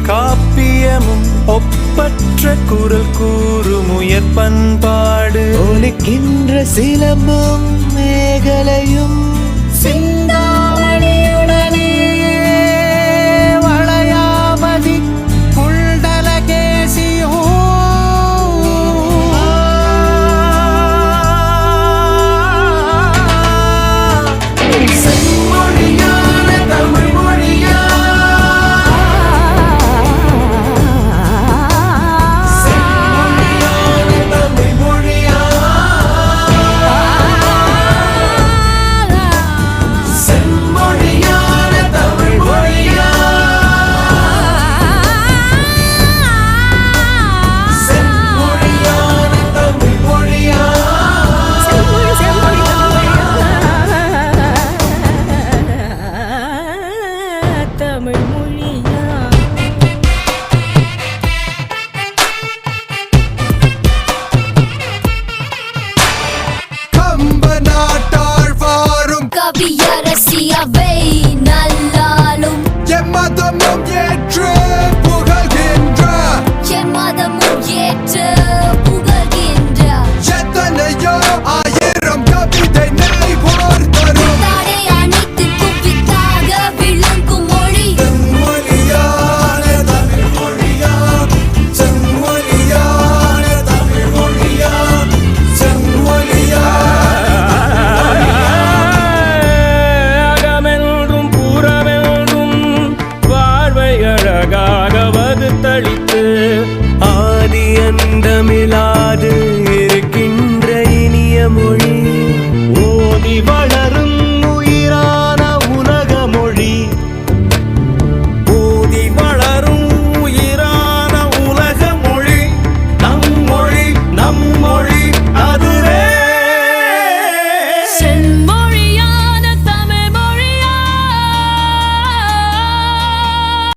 காப்பியமும் ஒப்பற்ற குரல் கூறுமுயற் பண்பாடு. ஒலிக்கின்ற சிலம்பும் மேகலையும் சிந்தா எவை நல்லாலும் எம்மதமும் ஏற்று என் தமிழா